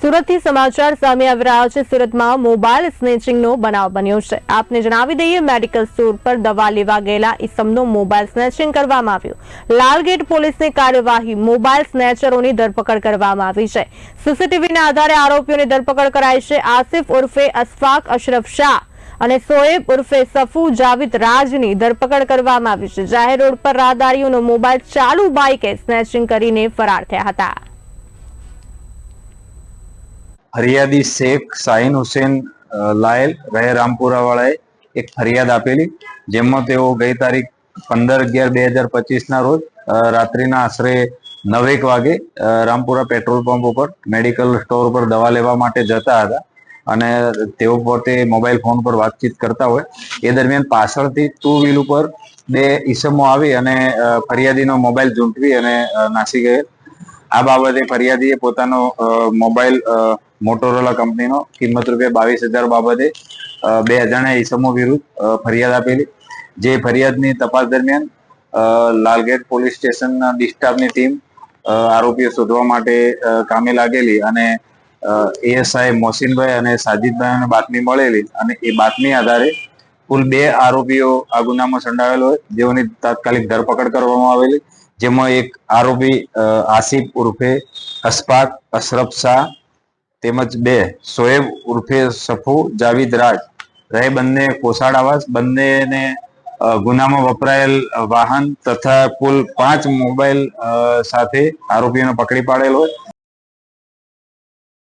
સુરતથી સમાચાર સામે આવી રહ્યા છે. સુરતમાં મોબાઈલ સ્નેચિંગનો બનાવ બન્યો છે. આપને જણાવી દઈએ, મેડિકલ સ્ટોર પર દવા લેવા ગયેલા ઇસમનો મોબાઈલ સ્નેચિંગ કરવામાં આવ્યું. લાલગેટ પોલીસની કાર્યવાહી, મોબાઈલ સ્નેચરોની ધરપકડ કરવામાં આવી છે. સીસીટીવીના આધારે આરોપીઓની ધરપકડ કરાઈ છે. આસિફ ઉર્ફે અશફાક અશરફ શાહ અને સોએબ ઉર્ફે સફુ જાવિદ રાજની ધરપકડ કરવામાં આવી છે. જાહેર રોડ પર રાહદારીઓનો મોબાઈલ ચાલુ બાઇકે સ્નેચિંગ કરીને ફરાર થયા હતા. ફરિયાદી શેખ શાહીન હુસેન લાયલ રહે રામપુરા વાળાએ એક ફરિયાદ આપેલી, જેમાં તેઓ ગઈ તારીખ પંદર અગિયાર બે હજાર પચીસ ના રોજ રાત્રિના આશરે નવેક વાગે રામપુરા પેટ્રોલ પંપ ઉપર મેડિકલ સ્ટોર પર દવા લેવા માટે જતા હતા અને તેઓ પોતે મોબાઈલ ફોન પર વાતચીત કરતા હોય. એ દરમિયાન પાછળથી ટુ વ્હીલ ઉપર બે ઈસમો આવી અને ફરિયાદીનો મોબાઈલ ઝૂંટવી અને નાસી ગયેલ. આ બાબતે ફરિયાદીએ પોતાનો મોબાઈલ મોટોરોલા કંપનીનો કિંમત રૂપિયા બાવીસ હજાર બાબતે બે અજાણ્યા ઈસમો વિરુદ્ધ ફરિયાદ આપેલી. જે ફરિયાદની તપાસ દરમિયાન લાલગેટ પોલીસ સ્ટેશનના ડિસ્ટાફની ટીમ આરોપીઓ શોધવા માટે કામે લાગેલી અને એએસઆઈ મોસીનભાઈ અને સાજીદભાઈને બાતમી મળેલી અને એ બાતમી આધારે કુલ બે આરોપીઓ આ ગુનામાં સંડાયેલ હોય. જેઓની તાત્કાલિક ધરપકડ કરવામાં આવેલી. જેમાં એક આરોપી આસિફ ઉર્ફે અશફાક અશરફ શાહ તેમજ બે સોએબ ઉર્ફે સફુ, જાવિદ રાજ રહે બંને કોસાડ આવાસ બંનેને ગુનામાં વપરાયેલ વાહન તથા કુલ પાંચ મોબાઈલ સાથે આરોપીઓને પકડી પાડેલ હોય.